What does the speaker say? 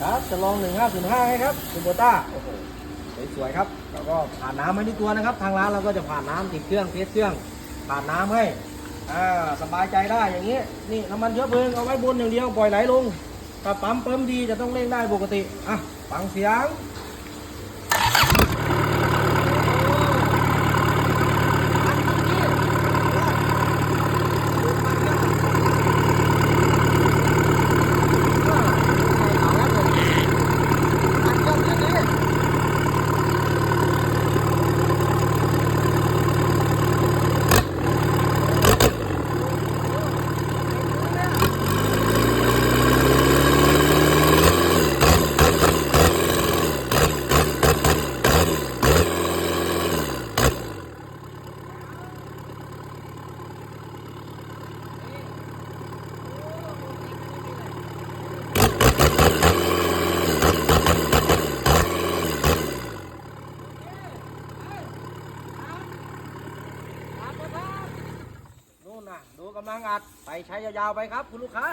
ครับจะลอง 1505ให้ครับคุณโบต้าโอ้โหสวยๆครับแล้วก็ผ่านน้ำไว้ในตัวนะครับ ทางร้านเราก็จะผ่านน้ำติดเครื่องเทสเครื่อง ผ่านน้ำให้อ่าสบายใจได้อย่างนี้นี่น้ำมันเชื้อเพลิงเอาไว้บนอย่างเดียวปล่อยไหลลงถ้าปั๊มเปิมดีจะต้องเร่งได้ปกติอะฟังเสียง ดูกำลังอัดไปใช้ยาวๆไปครับ คุณลูกค้า